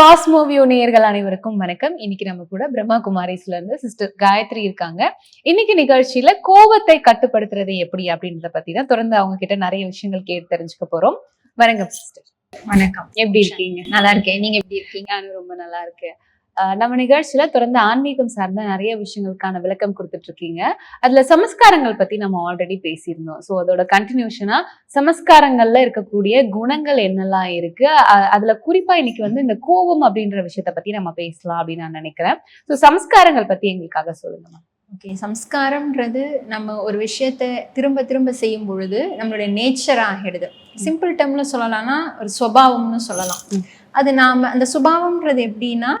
காஸ்மோவியோ நேயர்கள் அனைவருக்கும் வணக்கம். இன்னைக்கு நம்ம கூட பிரம்மா குமாரிஸ்ல இருந்து சிஸ்டர் காயத்ரி இருக்காங்க. இன்னைக்கு நிகழ்ச்சியில கோவத்தை கட்டுப்படுத்துறது எப்படி அப்படின்றத பத்தி தான் தொடர்ந்து அவங்க கிட்ட நிறைய விஷயங்கள் கேட்டு தெரிஞ்சுக்க போறோம். வணக்கம் சிஸ்டர். வணக்கம். எப்படி இருக்கீங்க? நல்லா இருக்கேன். நீங்க எப்படி இருக்கீங்க? ரொம்ப நல்லா இருக்கேன். நம்ம நிகழ்ச்சியில தொடர்ந்து ஆன்மீகம் சார்ந்த நிறைய விஷயங்களுக்கான விளக்கம் கொடுத்துட்டு இருக்கீங்க அதுல சமஸ்காரங்கள் பத்தி நம்ம ஆல்ரெடி பேசியிருந்தோம். ஸோ அதோட கண்டினியூஷனா சமஸ்காரங்கள்ல இருக்கக்கூடிய குணங்கள் என்னெல்லாம் இருக்கு? அதுல குறிப்பா இன்னைக்கு வந்து இந்த கோபம் அப்படின்ற விஷயத்த பத்தி நம்ம பேசலாம் அப்படின்னு நான் நினைக்கிறேன். ஸோ சமஸ்காரங்கள் பத்தி எங்களுக்காக சொல்லுங்க. ஓகே சம்ஸ்காரம்ன்றது நம்ம ஒரு விஷயத்த திரும்ப திரும்ப செய்யும் பொழுது நம்மளுடைய நேச்சர் ஆகிடுது. சிம்பிள் டேர்ம்ல சொல்லலாம்னா ஒரு சுபாவம்னு சொல்லலாம். அது நாம அந்த சுபாவம்ன்றது எப்படின்னா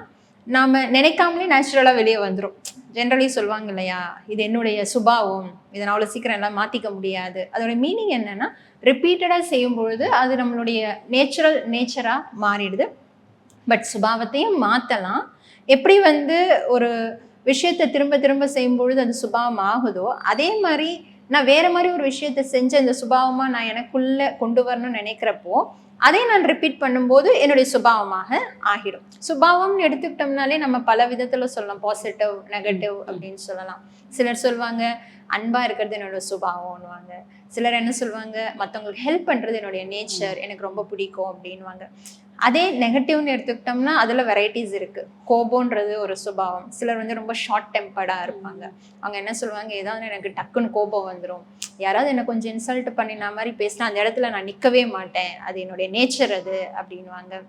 நாம் நினைக்காமலே நேச்சுரலாக வெளியே வந்துடும் ஜென்ரலி சொல்லுவாங்க இல்லையா இது என்னுடைய சுபாவம் இதை நான் அவ்வளோ சீக்கிரம் எல்லாம் மாற்றிக்க முடியாது. அதோட மீனிங் என்னென்னா ரிப்பீட்டடாக செய்யும் பொழுது அது நம்மளுடைய நேச்சுரல் நேச்சராக மாறிடுது. பட் சுபாவத்தையும் மாற்றலாம் எப்படி வந்து ஒரு விஷயத்தை திரும்ப திரும்ப செய்யும்பொழுது அது சுபாவம் ஆகுதோ அதே மாதிரி நான் வேறு மாதிரி ஒரு விஷயத்தை செஞ்சு அந்த சுபாவமாக நான் எனக்குள்ளே கொண்டு வரணும்னு நினைக்கிறப்போ அதை நான் ரிப்பீட் பண்ணும்போது என்னுடைய சுபாவமாக ஆகிடும். சுபாவம்னு எடுத்துக்கிட்டோம்னாலே நம்ம பல விதத்துல சொல்லலாம். பாசிட்டிவ் நெகட்டிவ் அப்படின்னு சொல்லலாம். சிலர் சொல்லுவாங்க அன்பா இருக்கிறது என்னோட சுபாவம்னுவாங்க. சிலர் என்ன சொல்லுவாங்க மற்றவங்களுக்கு ஹெல்ப் பண்றது என்னுடைய நேச்சர் எனக்கு ரொம்ப பிடிக்கும். அப்படின்வாங்க அதே நெகட்டிவ்னு எடுத்துக்கிட்டோம்னா அதில் வெரைட்டிஸ் இருக்குது கோபம்ன்றது ஒரு சுபாவம். சிலர் வந்து ரொம்ப ஷார்ட் டெம்பர்டாக இருப்பாங்க. அவங்க என்ன சொல்லுவாங்க ஏதாவது எனக்கு டக்குன்னு கோபம் வந்துடும் யாராவது என்னை கொஞ்சம் இன்சல்ட் பண்ணின மாதிரி பேசினா அந்த இடத்துல நான் நிற்கவே மாட்டேன். அது என்னுடைய நேச்சர் அது. அப்படின்வாங்க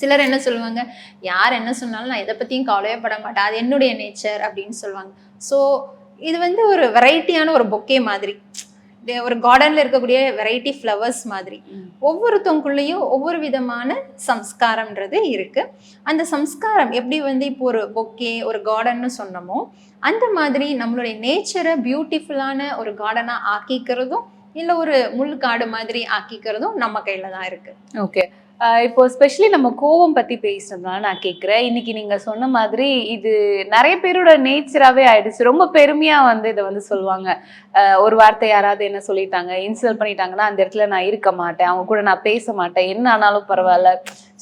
சிலர் என்ன சொல்லுவாங்க யார் என்ன சொன்னாலும் நான் எதை பற்றியும் கவலையே பட மாட்டேன். அது என்னுடைய நேச்சர் அப்படின்னு சொல்லுவாங்க. ஸோ இது வந்து ஒரு வெரைட்டியான ஒரு பொக்கே மாதிரி. ஒரு கார்டனில் இருக்கக்கூடிய வெரைட்டி ஃப்ளவர்ஸ் மாதிரி. ஒவ்வொருத்தவங்களுக்குள்ளேயும் ஒவ்வொரு விதமான சம்ஸ்காரம்ன்றது இருக்கு. அந்த சம்ஸ்காரம் எப்படி வந்து இப்போ ஒரு பொக்கே ஒரு கார்டன்னு சொன்னோமோ அந்த மாதிரி நம்மளுடைய நேச்சரை பியூட்டிஃபுல்லான ஒரு கார்டனாக ஆக்கிக்கிறதும் இல்லை ஒரு முள் காடு மாதிரி ஆக்கிக்கிறதும் நம்ம கையில தான் இருக்கு. ஓகே இப்போ ஸ்பெஷலி நம்ம கோவம் பத்தி பேசுறதுனால நான் கேட்குறேன் இன்னைக்கு நீங்க சொன்ன மாதிரி இது நிறைய பேரோட நேச்சராகவே ஆயிடுச்சு. ரொம்ப பெருமையா வந்து இதை வந்து சொல்லுவாங்க. ஒரு வார்த்தை யாராவது என்ன சொல்லிட்டாங்க இன்சல்ட் பண்ணிட்டாங்கன்னா அந்த இடத்துல நான் இருக்க மாட்டேன். அவங்க கூட நான் பேச மாட்டேன். என்ன ஆனாலும் பரவாயில்ல.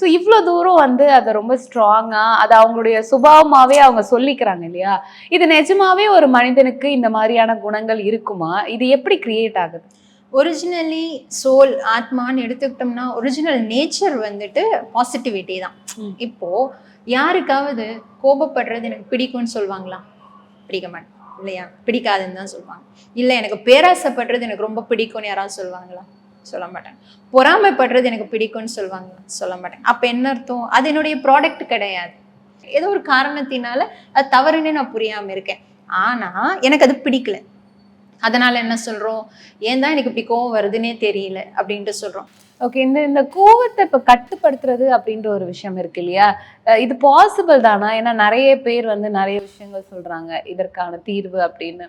ஸோ இவ்வளோ தூரம் வந்து அதை ரொம்ப ஸ்ட்ராங்காக அது அவங்களுடைய சுபாவமாகவே அவங்க சொல்லிக்கிறாங்க இல்லையா? இது நிஜமாவே ஒரு மனிதனுக்கு இந்த மாதிரியான குணங்கள் இருக்குமா? இது எப்படி கிரியேட் ஆகுது? ஒரிஜினலி சோல் ஆத்மான்னு எடுத்துக்கிட்டோம்னா ஒரிஜினல் நேச்சர் வந்துட்டு பாசிட்டிவிட்டி தான். இப்போ யாருக்காவது கோபப்படுறது எனக்கு பிடிக்கும்னு சொல்லுவாங்களா பிடிக்க மாட்டேன். இல்லையா? பிடிக்காதுன்னு தான் சொல்லுவாங்க இல்லை எனக்கு பேராசைப்படுறது எனக்கு ரொம்ப பிடிக்கும்னு யாராவது சொல்லுவாங்களா சொல்ல மாட்டாங்க பொறாமைப்படுறது எனக்கு பிடிக்கும்னு சொல்லுவாங்க சொல்ல மாட்டேன். அப்போ என்ன அர்த்தம்? அது என்னுடைய ப்ராடக்ட் கிடையாது. ஏதோ ஒரு காரணத்தினால அது தவறுன்னு நான் புரியாமல் இருக்கேன். ஆனால் எனக்கு அது பிடிக்கல. அதனால என்ன சொல்றோம்? ஏன் தான் எனக்கு இப்படி கோவம் வருதுன்னே தெரியல அப்படின்ட்டு சொல்றோம். ஓகே இந்த இந்த கோவத்தை இப்போ கட்டுப்படுத்துறது அப்படின்ற ஒரு விஷயம் இருக்கு இல்லையா? இது பாசிபிள் தானா? ஏன்னா நிறைய பேர் வந்து நிறைய விஷயங்கள் சொல்றாங்க இதற்கான தீர்வு அப்படின்னு.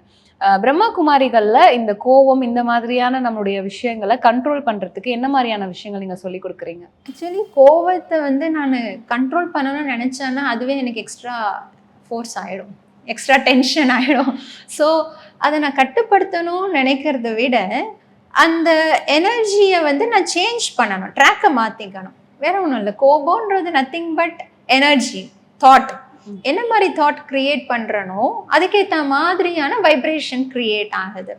பிரம்மகுமாரிகளில் இந்த கோவம் இந்த மாதிரியான நம்மளுடைய விஷயங்களை கண்ட்ரோல் பண்றதுக்கு என்ன மாதிரியான விஷயங்கள் நீங்க சொல்லி கொடுக்குறீங்க? ஆக்சுவலி கோவத்தை வந்து நான் கண்ட்ரோல் பண்ணணும்னு நினைச்சேன்னா அதுவே எனக்கு எக்ஸ்ட்ரா ஃபோர்ஸ் ஆயிடும். எக்ஸ்ட்ரா டென்ஷன் ஆகிடும் ஸோ அதை நான் கட்டுப்படுத்தணும்னு நினைக்கிறத விட அந்த எனர்ஜியை வந்து நான் சேஞ்ச் பண்ணணும் ட்ராக்கை மாற்றிக்கணும் வேற ஒன்றும் இல்லை. கோபம்ன்றது நத்திங் பட் எனர்ஜி தாட் என்ன மாதிரி தாட் கிரியேட் பண்ணுறனோ அதுக்கேற்ற மாதிரியான வைப்ரேஷன் கிரியேட் ஆகுது.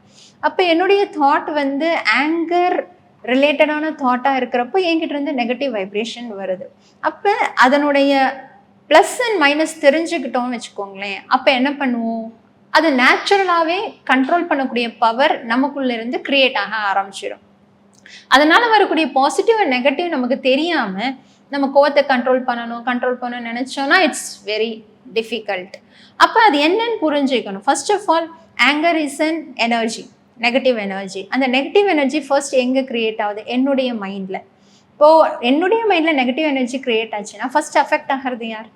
அப்போ என்னுடைய தாட் வந்து ஆங்கர் ரிலேட்டடான தாட்டாக இருக்கிறப்போ என்கிட்ட இருந்து நெகட்டிவ் வைப்ரேஷன் வருது. அப்போ அதனுடைய ப்ளஸ் அண்ட் மைனஸ் தெரிஞ்சுக்கிட்டோம்னு வச்சுக்கோங்களேன். அப்போ என்ன பண்ணுவோம்? அது நேச்சுரலாகவே கண்ட்ரோல் பண்ணக்கூடிய பவர் நமக்குள்ளேருந்து கிரியேட் ஆக ஆரம்பிச்சிடும் அதனால வரக்கூடிய பாசிட்டிவ் அண்ட் நெகட்டிவ் நமக்கு தெரியாமல் நம்ம கோவத்தை கண்ட்ரோல் பண்ணணும் கண்ட்ரோல் பண்ணணும்னு நினச்சோன்னா இட்ஸ் வெரி டிஃபிகல்ட் அப்போ அது என்னன்னு புரிஞ்சுக்கணும். First of all anger is an energy negative energy அந்த நெகட்டிவ் எனர்ஜி ஃபர்ஸ்ட் எங்கே கிரியேட் ஆகுது? என்னுடைய மைண்டில் இப்போது என்னுடைய மைண்டில் நெகட்டிவ் எனர்ஜி கிரியேட் ஆச்சுன்னா ஃபர்ஸ்ட் அஃபெக்ட் ஆகிறது யார்?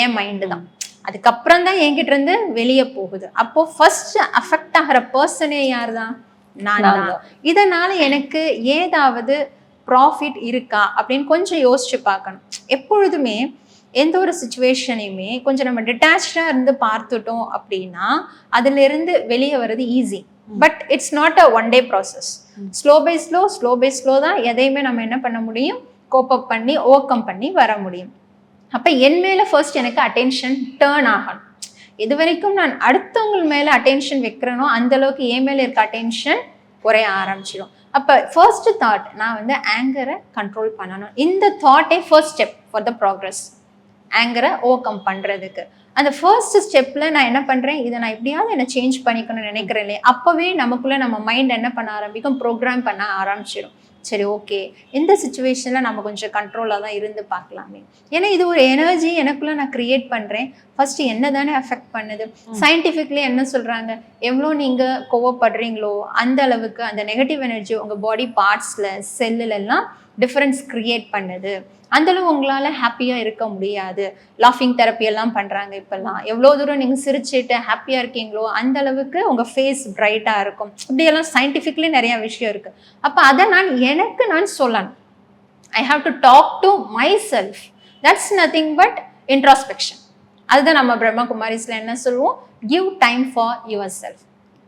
என் மைண்டு தான். அதுக்கப்புறம் தான் என்கிட்ட இருந்து வெளியே போகுது. அப்போ ஃபர்ஸ்ட் அஃபெக்ட் ஆகிற பர்சனே யார் தான். நான் தான். இதனால எனக்கு ஏதாவது ப்ராஃபிட் இருக்கா அப்படின்னு கொஞ்சம் யோசிச்சு பார்க்கணும். எப்பொழுதுமே எந்த ஒரு சுச்சுவேஷனையுமே கொஞ்சம் நம்ம டிட்டாச்சாக இருந்து பார்த்துட்டோம் அப்படின்னா அதுல இருந்து வெளியே வர்றது easy but it's not a one day process. Slow by slow slow by slow தான் எதையுமே நம்ம என்ன பண்ண முடியும்? கோப்பப் பண்ணி ஓக்கம் பண்ணி வர முடியும். அப்போ என் மேலே ஃபர்ஸ்ட் எனக்கு அட்டென்ஷன் டேர்ன் ஆகணும். இது வரைக்கும் நான் அடுத்தவங்க மேலே அட்டென்ஷன் வைக்கிறேனோ அந்த அளவுக்கு என் மேலே இருக்க அட்டென்ஷன் குறைய ஆரம்பிச்சிடும் அப்போ ஃபர்ஸ்ட் தாட் நான் வந்து ஆங்கரை கண்ட்ரோல் பண்ணணும். இந்த தாட்டே first step for the progress ஆங்கரை overcome பண்ணுறதுக்கு அந்த ஃபர்ஸ்ட் ஸ்டெப்பில் நான் என்ன பண்ணுறேன் இதை நான் எப்படியாவது என்னை சேஞ்ச் பண்ணிக்கணும்னு நினைக்கிறேன் இல்லையா? அப்போவே நமக்குள்ளே நம்ம மைண்ட் என்ன பண்ண ஆரம்பிக்கும்? ப்ரோக்ராம் பண்ண ஆரம்பிச்சிடும் சரி ஓகே இந்த சுச்சுவேஷனில் நம்ம கொஞ்சம் கண்ட்ரோலாக தான் இருந்து பார்க்கலாமே. ஏன்னா இது ஒரு எனர்ஜி எனக்குள்ளே நான் க்ரியேட் பண்ணுறேன் ஃபஸ்ட்டு என்ன தானே அஃபெக்ட் பண்ணுது? சயின்டிஃபிக்லி என்ன சொல்கிறாங்க எவ்வளோ நீங்கள் கோவப்படுறீங்களோ அந்த அளவுக்கு அந்த நெகட்டிவ் எனர்ஜி உங்கள் பாடி பார்ட்ஸில் செல்லுலெல்லாம் டிஃப்ரென்ஸ் க்ரியேட் பண்ணுது. அந்தளவு உங்களால் ஹாப்பியாக இருக்க முடியாது. லாஃபிங் தெரப்பி எல்லாம் பண்ணுறாங்க இப்போல்லாம். எவ்வளோ தூரம் நீங்கள் சிரிச்சுட்டு ஹாப்பியாக இருக்கீங்களோ அந்த அளவுக்கு உங்கள் ஃபேஸ் பிரைட்டாக இருக்கும். இப்படியெல்லாம் சயின்டிஃபிக்லி நிறைய விஷயம் இருக்குது அப்போ அதை நான் எனக்கு நான் சொல்லணும். I have to talk to myself that's nothing but introspection அதுதான் நம்ம பிரம்மகுமாரிஸில் என்ன சொல்லுவோம்? Give time for yourself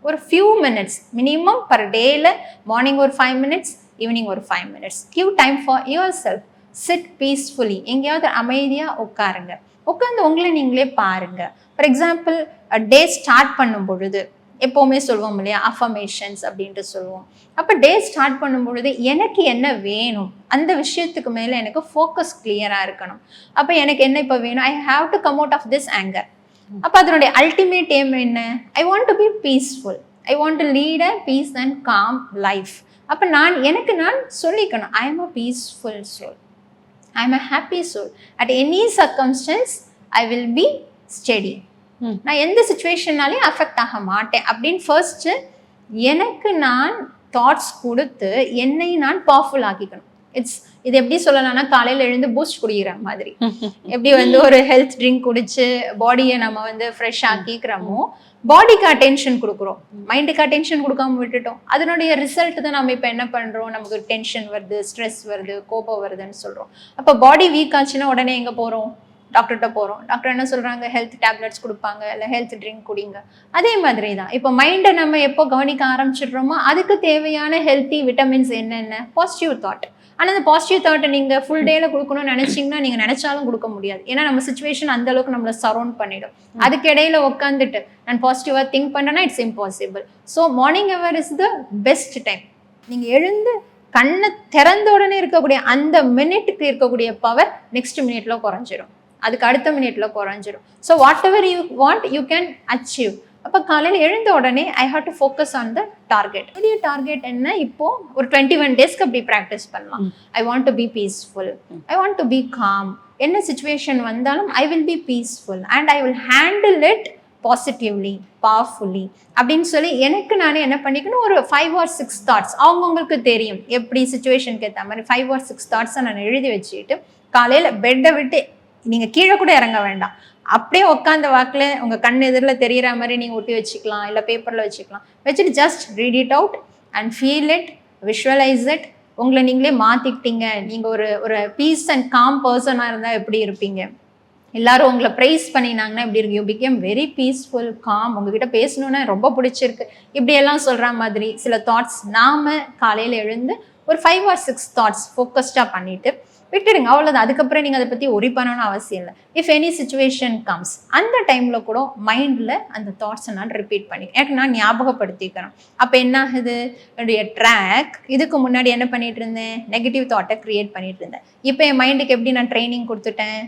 ஒரு ஃபியூ மினிட்ஸ் மினிமம் பர் டேயில் மார்னிங் ஒரு ஃபைவ் மினிட்ஸ் ஈவினிங் ஒரு five minutes give time for yourself sit peacefully எங்கேயாவது அமைதியாக உட்காருங்க. உட்காந்து உங்களை நீங்களே பாருங்க. ஃபார் எக்ஸாம்பிள் டே ஸ்டார்ட் பண்ணும் பொழுது எப்போவுமே சொல்லுவோம் இல்லையா? அஃபர்மேஷன்ஸ் அப்படின்ட்டு சொல்லுவோம். அப்போ டே ஸ்டார்ட் பண்ணும் பொழுது எனக்கு என்ன வேணும்? அந்த விஷயத்துக்கு மேலே எனக்கு ஃபோக்கஸ் கிளியராக இருக்கணும். அப்போ எனக்கு என்ன இப்போ வேணும்? I have to come out of this anger அப்போ அதனுடைய அல்டிமேட் எய்ம் என்ன? I want to be peaceful I want to lead a peace and calm life அப்போ நான் எனக்கு நான் சொல்லிக்கணும். I am a peaceful soul I am a happy soul at any circumstance I will be steady நான் எந்த சுச்சுவேஷன்னாலையும் affect ஆக மாட்டேன். அப்படின்னு ஃபர்ஸ்ட்டு எனக்கு நான் தாட்ஸ் கொடுத்து என்னை நான் பவர்ஃபுல் ஆக்கிக்கணும். இட்ஸ் இது எப்படி சொல்லலாம்னா காலையில் எழுந்து பூஸ்ட் குடிக்கிற மாதிரி. எப்படி வந்து ஒரு ஹெல்த் ட்ரிங்க் குடிச்சு பாடியை நம்ம வந்து ஃப்ரெஷ் ஆக்கிக்கிறோமோ பாடிக்கு அட்டென்ஷன் கொடுக்குறோம். மைண்டுக்கு அட்டென்ஷன் கொடுக்காம விட்டுட்டோம். அதனுடைய ரிசல்ட் தான் நம்ம இப்போ என்ன பண்ணுறோம் நமக்கு டென்ஷன் வருது ஸ்ட்ரெஸ் வருது கோபம் வருதுன்னு சொல்கிறோம் அப்போ பாடி வீக் ஆச்சுன்னா உடனே எங்கே போகிறோம் டாக்டர்கிட்ட போகிறோம் டாக்டர் என்ன சொல்கிறாங்க ஹெல்த் டேப்லெட்ஸ் கொடுப்பாங்க இல்லை ஹெல்த் ட்ரிங்க் குடிங்க. அதே மாதிரி தான். இப்போ மைண்டை நம்ம எப்போ கவனிக்க ஆரம்பிச்சிடுறோமோ அதுக்கு தேவையான ஹெல்த்தி விட்டமின்ஸ் என்னென்ன? பாசிட்டிவ் தாட் ஆனால் அந்த பாசிட்டிவ் தாட்டை நீங்கள் ஃபுல் டேல கொடுக்கணும்னு நினச்சிங்கன்னா நீங்கள் நினச்சாலும் கொடுக்க முடியாது. ஏன்னா நம்ம சுச்சுவேஷன் அந்த அளவுக்கு நம்மளை சரௌண்ட் பண்ணிடும். அதுக்கு இடையில உட்காந்துட்டு நான் பாசிட்டிவாக திங்க் பண்ணுறேன்னா it's impossible so morning hour is the best time நீங்கள் எழுந்து கண்ணை திறந்த உடனே இருக்கக்கூடிய அந்த மினிட்டுக்கு இருக்கக்கூடிய பவர் நெக்ஸ்ட் மினிட்ல குறைஞ்சிரும். அதுக்கு அடுத்த மினிட்ல குறைஞ்சிரும். So whatever you want you can achieve அப்போ காலையில் எழுந்த உடனே I have to focus on the target பெரிய டார்கெட் என்ன? இப்போ ஒரு டுவெண்ட்டி ஒன் டேஸ்க்கு அப்படி ப்ராக்டிஸ் பண்ணலாம். I want to be peaceful I want to be calm என்ன சுச்சுவேஷன் வந்தாலும் I will be peaceful and I will handle it positively powerfully அப்படின்னு சொல்லி எனக்கு நானே என்ன பண்ணிக்கணும்? ஒரு ஃபைவ் ஆர் சிக்ஸ் தாட்ஸ் அவங்கவுங்களுக்கு தெரியும். எப்படி சுச்சுவேஷனுக்கு ஏற்ற மாதிரி ஃபைவ் ஆர் சிக்ஸ் தாட்ஸை நான் எழுதி வச்சுக்கிட்டு காலையில் பெட்டை விட்டு நீங்கள் கீழே கூட இறங்க வேண்டாம். அப்படியே உட்காந்த வாக்கில் உங்கள் கண் எதிரில் தெரிகிற மாதிரி நீங்கள் ஒட்டி வச்சுக்கலாம் இல்லை பேப்பரில் வச்சுக்கலாம். வச்சுட்டு just read it out and feel it visualise it உங்களை நீங்களே மாற்றிக்கிட்டீங்க நீங்கள் ஒரு ஒரு பீஸ் அண்ட் காம் பர்சனாக இருந்தால் எப்படி இருப்பீங்க? எல்லாரும் உங்களை ப்ரைஸ் பண்ணினாங்கன்னா இப்படி இருக்கு? You become very peaceful calm உங்ககிட்ட பேசணுன்னா ரொம்ப பிடிச்சிருக்கு. இப்படியெல்லாம் சொல்கிற மாதிரி சில தாட்ஸ் நாம் காலையில் எழுந்து ஒரு ஃபைவ் ஆர் சிக்ஸ் தாட்ஸ் ஃபோக்கஸ்டாக பண்ணிவிட்டு விட்டுடுங்க அவ்வளோதான் அதுக்கப்புறம் நீங்கள் அதை பற்றி ஒரி பண்ணணும்னு அவசியம் இல்லை. இஃப் எனி சுச்சுவேஷன் கம்ஸ் அந்த டைமில் கூட மைண்டில் அந்த தாட்ஸை நான் ரிப்பீட் பண்ணி எனக்கு நான் ஞாபகப்படுத்திக்கிறேன் அப்போ என்ன ஆகுது? என்னுடைய ட்ராக் இதுக்கு முன்னாடி என்ன பண்ணிட்டு இருந்தேன்? நெகட்டிவ் தாட்டை க்ரியேட் பண்ணிட்டு இருந்தேன். இப்போ என் மைண்டுக்கு எப்படி நான் ட்ரைனிங் கொடுத்துட்டேன்?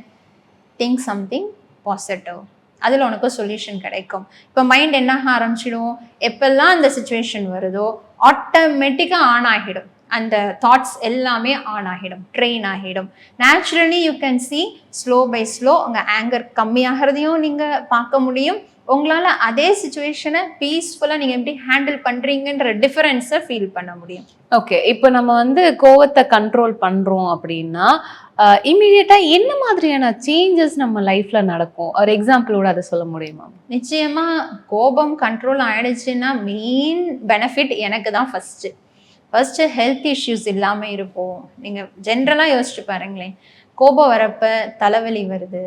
திங்க் சம்திங் பாசிட்டிவ் அதில் உனக்கு சொல்யூஷன் கிடைக்கும். இப்போ மைண்ட் என்ன ஆக ஆரம்பிச்சிடும்? எப்பெல்லாம் அந்த சுச்சுவேஷன் வருதோ ஆட்டோமேட்டிக்காக ஆன் ஆகிடும். அந்த தாட்ஸ் எல்லாமே ஆன் ஆகிடும் ட்ரெயின் ஆகிடும். Naturally you can see slow by slow உங்கள் ஆங்கர் கம்மியாகிறதையும் நீங்கள் பார்க்க முடியும். உங்களால் அதே சுச்சுவேஷனை பீஸ்ஃபுல்லாக நீங்கள் எப்படி ஹேண்டில் பண்ணுறீங்கன்ற டிஃபரன்ஸை ஃபீல் பண்ண முடியும். ஓகே இப்போ நம்ம வந்து கோவத்தை கண்ட்ரோல் பண்றோம் அப்படின்னா இமீடியட்டா என்ன மாதிரியான சேஞ்சஸ் நம்ம லைஃப்ல நடக்கும்? ஒரு எக்ஸாம்பிளோட அதை சொல்ல முடியுமா? நிச்சயமா கோபம் கண்ட்ரோல் ஆயிடுச்சுன்னா மெயின் பெனிஃபிட் எனக்கு தான் ஃபர்ஸ்ட் ஃபர்ஸ்ட் ஹெல்த் இஷ்யூஸ் இல்லாமல் இருப்போம் நீங்கள் ஜென்ரலாக யோசிச்சு பாருங்களேன். கோபம் வரப்ப தலைவலி வருது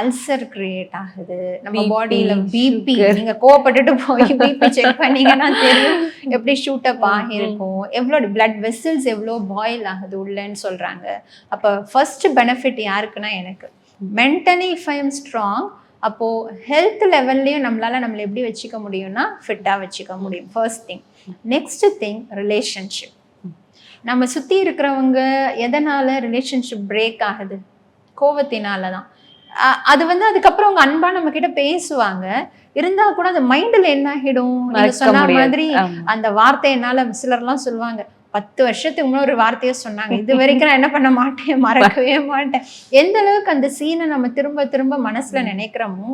அல்சர் கிரியேட் ஆகுது. நம்ம பாடியில பிபி. நீங்க கோவப்பட்டுட்டு போய் பிபி செக் பண்ணீங்கன்னா தெரியும். எப்படி ஷூட் அப் ஆகிருக்கும் எவ்வளோ பிளட் வெசல்ஸ் எவ்வளோ பாயில் ஆகுது உள்ளன்னு சொல்றாங்க. அப்போ ஃபர்ஸ்ட் பெனிஃபிட் யாருக்குன்னா எனக்கு. Mentally if I am strong அப்போ ஹெல்த் லெவல்லையும் நம்மளால நம்மளை எப்படி வச்சுக்க முடியும்னா ஃபிட்டாக வச்சுக்க முடியும். First thing next thing relationship நம்ம சுற்றி இருக்கிறவங்க எதனால ரிலேஷன்ஷிப் பிரேக் ஆகுது? கோவத்தினால தான் அது வந்து அதுக்கப்புறம் அவங்க அன்பா நம்ம கிட்ட பேசுவாங்க. இருந்தா கூட அது மைண்ட்ல என்ன ஆகிடும்? சொன்ன. மாதிரி. அந்த வார்த்தை என்னால சிலர்லாம் சொல்லுவாங்க. பத்து வருஷத்துக்கு முன்னாடி ஒரு வார்த்தையை சொன்னாங்க. இது வரைக்கும் நான் என்ன பண்ண மாட்டேன்? மறக்கவே மாட்டேன். எந்த அளவுக்கு அந்த சீனை நம்ம திரும்ப திரும்ப மனசுல நினைக்கிறோமோ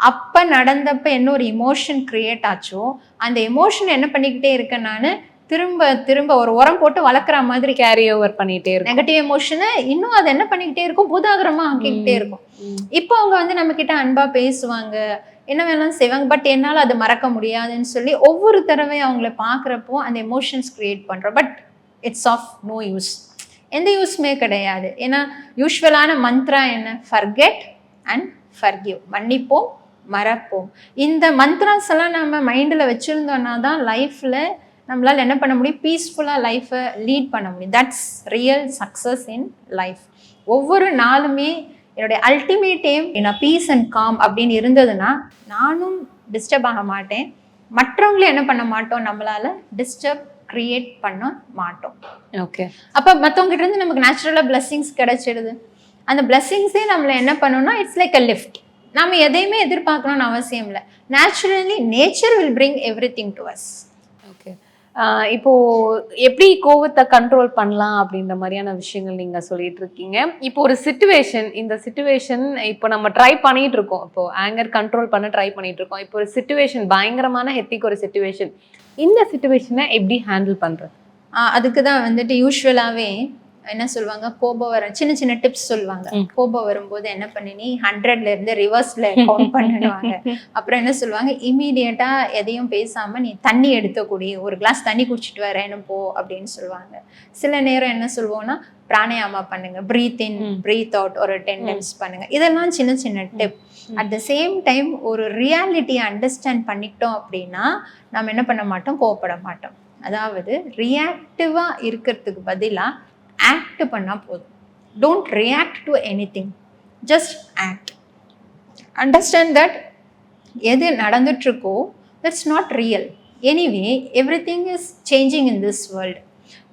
அப்ப நடந்தப்ப என்ன ஒரு இமோஷன் கிரியேட் ஆச்சோ அந்த எமோஷன் என்ன பண்ணிக்கிட்டே இருக்கேன் நான் திரும்ப திரும்ப ஒரு உரம் போட்டு வளர்க்குற மாதிரி கேரி ஓவர் பண்ணிட்டே இருக்கும். நெகட்டிவ் எமோஷனை இன்னும் அது என்ன பண்ணிக்கிட்டே இருக்கும்? பூதாகரமா ஆக்கிக்கிட்டே. இருக்கும். இப்போ அவங்க வந்து நம்ம கிட்ட அன்பா பேசுவாங்க. என்ன வேணாலும் செய்வாங்க. பட் என்னால் அது மறக்க முடியாதுன்னு சொல்லி ஒவ்வொரு தடவையும் அவங்கள பார்க்குறப்போ அந்த எமோஷன்ஸ் கிரியேட் பண்ணுறோம் but it's of no use எந்த யூஸ்மே கிடையாது. ஏன்னா யூஸ்வலான மந்த்ரா என்ன? ஃபர்கெட் அண்ட் ஃபர்கிவ் மன்னிப்போம் மறப்போம். இந்த மந்த்ராஸ் எல்லாம் நம்ம மைண்டில் வச்சுருந்தோன்னா தான் லைஃப்பில் நம்மளால் என்ன பண்ண முடியும்? பீஸ்ஃபுல்லாக லைஃப்பை லீட் பண்ண முடியும். That's real success in life ஒவ்வொரு நாளுமே என்னுடைய அல்டிமேட் எய்ம் நான் பீஸ் அண்ட் காம் அப்படின்னு இருந்ததுன்னா நானும் டிஸ்டர்ப் ஆக மாட்டேன். மற்றவங்களும் என்ன பண்ண மாட்டோம்? நம்மளால டிஸ்டர்ப் கிரியேட் பண்ண மாட்டோம். ஓகே அப்போ மற்றவங்க கிட்ட இருந்து நமக்கு நேச்சுரலாக blessings கிடைச்சிடுது அந்த blessings-ஏ நம்மளை என்ன பண்ணணும்னா இட்ஸ் லைக் அ லிஃப்ட் நாம எதையுமே எதிர்பார்க்கணும்னு அவசியம் இல்லை. Naturally nature will bring everything to us okay இப்போ எப்படி கோவத்தை கண்ட்ரோல் பண்ணலாம் அப்படின்ற மாதிரியான விஷயங்கள் நீங்க சொல்லிட்டு இருக்கீங்க. இப்போ ஒரு சுச்சுவேஷன் இந்த சுச்சுவேஷன் இப்போ நம்ம ட்ரை பண்ணிட்டு இருக்கோம். இப்போ ஆங்கர் கண்ட்ரோல் பண்ண ட்ரை பண்ணிட்டு இருக்கோம். இப்போ ஒரு சுச்சுவேஷன் பயங்கரமான ஹெத்திக் ஒரு சுச்சுவேஷன் இந்த சுச்சுவேஷனை எப்படி ஹேண்டில் பண்றது? அதுக்கு தான் வந்துட்டு யூஸ்வலாகவே என்ன சொல்லுவாங்க? கோபம் வர சின்ன சின்ன டிப்ஸ் சொல்லுவாங்க. கோபம் வரும்போது என்ன பண்ணி நீ ஹண்ட்ரட்ல இருந்து ரிவர்ஸ்ல கவுண்ட் பண்ணிடுவாங்க அப்புறம் என்ன சொல்லுவாங்க? இமீடியட்டா எதையும் பேசாம நீ தண்ணி எடுத்தக்கூடிய ஒரு கிளாஸ் தண்ணி குடிச்சிட்டு வரேன்னு போ அப்படின்னு சொல்லுவாங்க. சில நேரம் என்ன சொல்லுவோம்னா பிராணாயாமா பண்ணுங்க. Breathe in. ப்ரீத் அவுட் ஒரு டென் டைம்ஸ் பண்ணுங்க. இதெல்லாம் சின்ன சின்ன tip. At the same time ஒரு ரியாலிட்டியை அண்டர்ஸ்டாண்ட் பண்ணிட்டோம் அப்படின்னா நம்ம என்ன பண்ண மாட்டோம்? கோவப்பட மாட்டோம். அதாவது ரியாக்டிவா இருக்கிறதுக்கு பதிலா ஆக்ட் பண்ணால் போதும். Don't react to anything just act understand that எது நடந்துட்டுருக்கோ that's not real anyway everything is changing in this world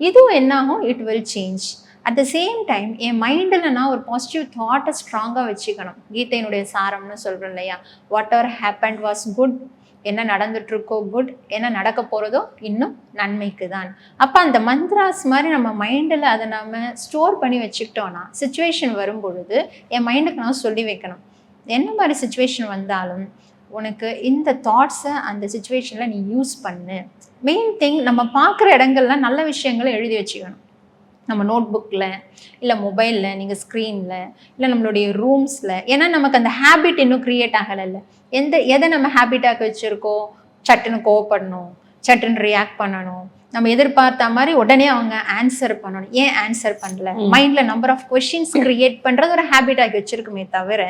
இதுவும் என்னாகும்? It will change at the same time என் மைண்டில் நான் ஒரு பாசிட்டிவ் தாட்டை ஸ்ட்ராங்காக வச்சுக்கணும். கீதையினுடைய சாரம்னு சொல்கிறேன் இல்லையா? Whatever happen was good என்ன நடந்துட்டுருக்கோ குட் என்ன நடக்க போகிறதோ இன்னும் நன்மைக்கு தான் அப்போ அந்த மந்த்ராஸ் மாதிரி நம்ம மைண்டில் அதை நம்ம ஸ்டோர் பண்ணி வச்சுக்கிட்டோன்னா சுச்சுவேஷன் வரும் பொழுது என் மைண்டுக்கு நான் சொல்லி வைக்கணும். என்ன மாதிரி சுச்சுவேஷன் வந்தாலும் உனக்கு இந்த தாட்ஸை அந்த சுச்சுவேஷனில் நீ யூஸ் பண்ணு. மெயின் திங் நம்ம பார்க்குற இடங்கள்ல நல்ல விஷயங்களை எழுதி வச்சுக்கணும். நம்ம நோட் புக்கில் இல்லை மொபைலில் நீங்கள் ஸ்க்ரீனில் இல்லை நம்மளுடைய ரூம்ஸில் ஏன்னா நமக்கு அந்த ஹேபிட் இன்னும் க்ரியேட் ஆகலைல்ல. எந்த எதை நம்ம ஹேபிட்டாக வச்சுருக்கோம்? சட்டுன்னு கோவப்படணும் சட்டுன்னு ரியாக்ட் பண்ணணும். நம்ம எதிர்பார்த்த மாதிரி உடனே அவங்க ஆன்சர் பண்ணணும். ஏன் ஆன்சர் பண்ணல. மைண்டில் நம்பர் ஆஃப் கொஷின்ஸ் கிரியேட் பண்ணுறது ஒரு ஹேபிட்டாக வச்சுருக்குமே தவிர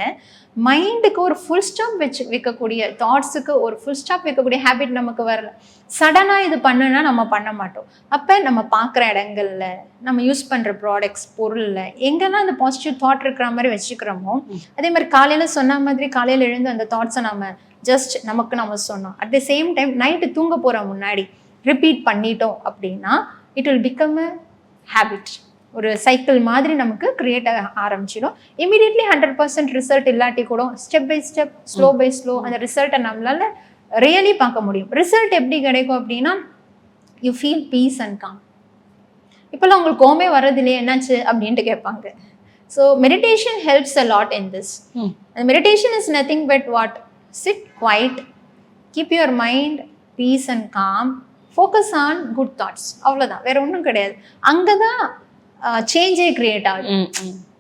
மைண்டுக்கு ஒரு ஃபுல் ஸ்டாப் வச்சு வைக்கக்கூடிய தாட்ஸுக்கு ஒரு ஃபுல் ஸ்டாப் வைக்கக்கூடிய ஹேபிட் நமக்கு வரல. சடனாக இது பண்ணுனா நம்ம பண்ண மாட்டோம். அப்போ நம்ம பார்க்குற இடங்கள்ல நம்ம யூஸ் பண்ணுற ப்ராடக்ட்ஸ் பொருளில் எங்கெல்லாம் அந்த பாசிட்டிவ் தாட் இருக்கிற மாதிரி வச்சுக்கிறோமோ. அதே மாதிரி காலையில் சொன்ன மாதிரி காலையில் எழுந்து அந்த தாட்ஸை நம்ம ஜஸ்ட் நமக்கு நம்ம சொன்னோம். At the same time night தூங்க போகிற முன்னாடி ரிப்பீட் பண்ணிட்டோம் அப்படின்னா it will become a habit ஒரு சைக்கிள் மாதிரி நமக்கு கிரியேட் ஆக ஆரம்பிச்சிடும். இமீடியட்லி ஹண்ட்ரட் பர்சன்ட் ரிசல்ட் இல்லாட்டி கூட step by step slow by slow அந்த ரிசல்ட்டை நம்மளால ரியலி பார்க்க முடியும். ரிசல்ட் எப்படி கிடைக்கும் அப்படின்னா you feel peace and calm இப்போல்லாம் உங்களுக்கு கோமே வர்றதில்லையே என்னாச்சு அப்படின்ட்டு கேட்பாங்க. So meditation helps a lot in this. அந்த meditation is nothing but what sit quiet keep your mind peace and calm focus on good thoughts அவ்வளோதான் வேற ஒன்றும் கிடையாது. அங்கே தான் சேஞ்சே கிரியேட் ஆகுது.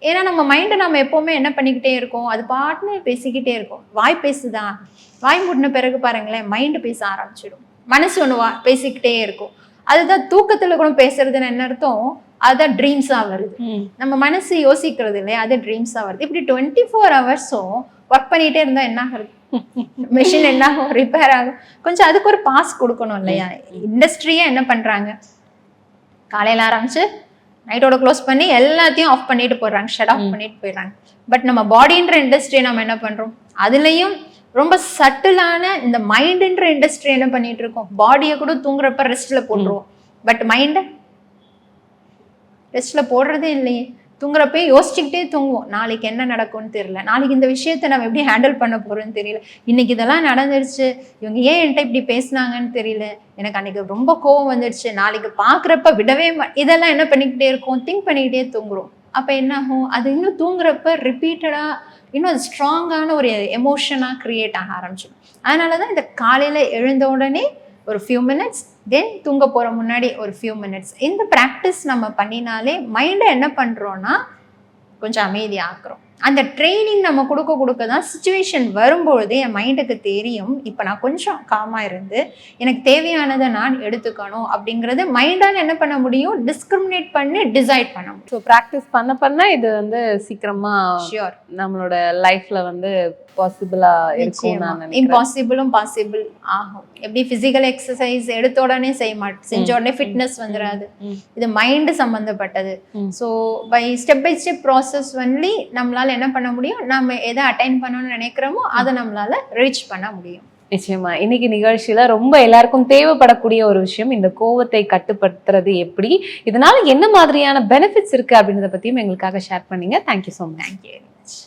ஏன்னா நம்ம மைண்டை நம்ம எப்போவுமே என்ன பண்ணிக்கிட்டே இருக்கோம்? அது பாட்டுன்னு பேசிக்கிட்டே இருக்கோம். வாய் பேசுதான் வாய் மூடின பிறகு பாருங்களேன் மைண்டு பேச ஆரம்பிச்சிடும். மனசு ஒன்று வா பேசிக்கிட்டே இருக்கும். அதுதான் தூக்கத்தில் கூட பேசுறதுன்னு என்ன அர்த்தம்? அதான் ட்ரீம்ஸா வருது. நம்ம மனசு யோசிக்கிறது இல்லையா? அது ட்ரீம்ஸா வருது. இப்படி டுவெண்ட்டி ஃபோர் ஹவர்ஸும் ஒர்க் பண்ணிட்டே இருந்தா என்ன ஆகுறது? மிஷின் என்ன ஆகும் ரிப்பேர் ஆகும்? கொஞ்சம் அதுக்கு ஒரு பாஸ் கொடுக்கணும் இல்லையா? இண்டஸ்ட்ரியே என்ன பண்றாங்க? காலையில ஆரம்பிச்சு நைட்டோட க்ளோஸ் பண்ணி எல்லாத்தையும் ஆஃப் பண்ணிட்டு போயிடுறாங்க ஷட் ஆஃப் பண்ணிட்டு போயிடுறாங்க. பட் நம்ம பாடின்ற இண்டஸ்ட்ரி நம்ம என்ன பண்றோம்? அதுலயும் ரொம்ப சட்டிலான இந்த மைண்டுன்ற இண்டஸ்ட்ரி என்ன பண்ணிட்டு இருக்கோம்? பாடியை கூட தூங்குறப்ப ரெஸ்ட்ல போட்டுருவோம். பட் மைண்டை ரெஸ்ட்ல போடுறதே இல்லையே. தூங்குறப்பே யோசிச்சுக்கிட்டே தூங்குவோம். நாளைக்கு என்ன நடக்கும்னு தெரியல. நாளைக்கு இந்த விஷயத்தை நம்ம எப்படி ஹேண்டில் பண்ண போகிறோம்னு தெரியல. இன்னைக்கு இதெல்லாம் நடந்துருச்சு. இவங்க ஏன் என்கிட்ட இப்படி பேசுனாங்கன்னு தெரியல. எனக்கு அன்னைக்கு ரொம்ப கோவம் வந்துடுச்சு நாளைக்கு பார்க்குறப்ப விடவே இதெல்லாம் என்ன பண்ணிக்கிட்டே இருக்கோம்? திங்க் பண்ணிக்கிட்டே தூங்குறோம். அப்போ என்ன ஆகும் அது இன்னும் தூங்குறப்ப ரிப்பீட்டடாக இன்னும் அது ஸ்ட்ராங்கான ஒரு எமோஷனாக க்ரியேட் ஆக ஆரம்பிச்சிடும். அதனால தான் இந்த காலையில் எழுந்த உடனே ஒரு ஃபியூ மினிட்ஸ் தென் தூங்க போகிற முன்னாடி ஒரு ஃபியூ மினிட்ஸ் இந்த ப்ராக்டிஸ் நம்ம பண்ணினாலே மைண்டை என்ன பண்ணுறோன்னா கொஞ்சம் அமைதியாக்குறோம். அந்த ட்ரைனிங் நம்ம கொடுக்க கொடுக்க தான் சுச்சுவேஷன் வரும்பொழுது என் மைண்டுக்கு தெரியும். இப்போ நான் கொஞ்சம் காமாக இருந்து எனக்கு தேவையானதை நான் எடுத்துக்கணும் அப்படிங்கிறது மைண்டால் என்ன பண்ண முடியும்? டிஸ்கிரிமினேட் பண்ணி டிசைட் பண்ண முடியும். ஸோ ப்ராக்டிஸ் பண்ண பண்ண இது வந்து சீக்கிரமா ஷியோர் நம்மளோட லைஃப்ல வந்து பாசிபிளா இருக்கும் நான் இம்பாசிபிளும் பாசிபிள் ஆகும். எப்படி பிசிக்கல் எக்ஸசைஸ் எடுத்த உடனே செய்ய மாட்டோம் செஞ்ச உடனே ஃபிட்னஸ் வந்துடாது. இது மைண்டு சம்மந்தப்பட்டது. So by step by step process only என்ன பண்ண முடியும்? நம்ம எதை அட்டைன் பண்ணணும்னு நினைக்கிறோமோ அதை நம்மளால ரீச் பண்ண முடியும். நிச்சயமா. இன்னைக்கு நிகழ்ச்சியில ரொம்ப எல்லாருக்கும் தேவைப்படக்கூடிய ஒரு விஷயம் இந்த கோவத்தை கட்டுப்படுத்துறது எப்படி? இதனால என்ன மாதிரியான பெனிஃபிட்ஸ் இருக்கு அப்படின்றத பத்தியும் எங்களுக்காக ஷேர் பண்ணீங்க. Thank you so much thank you very much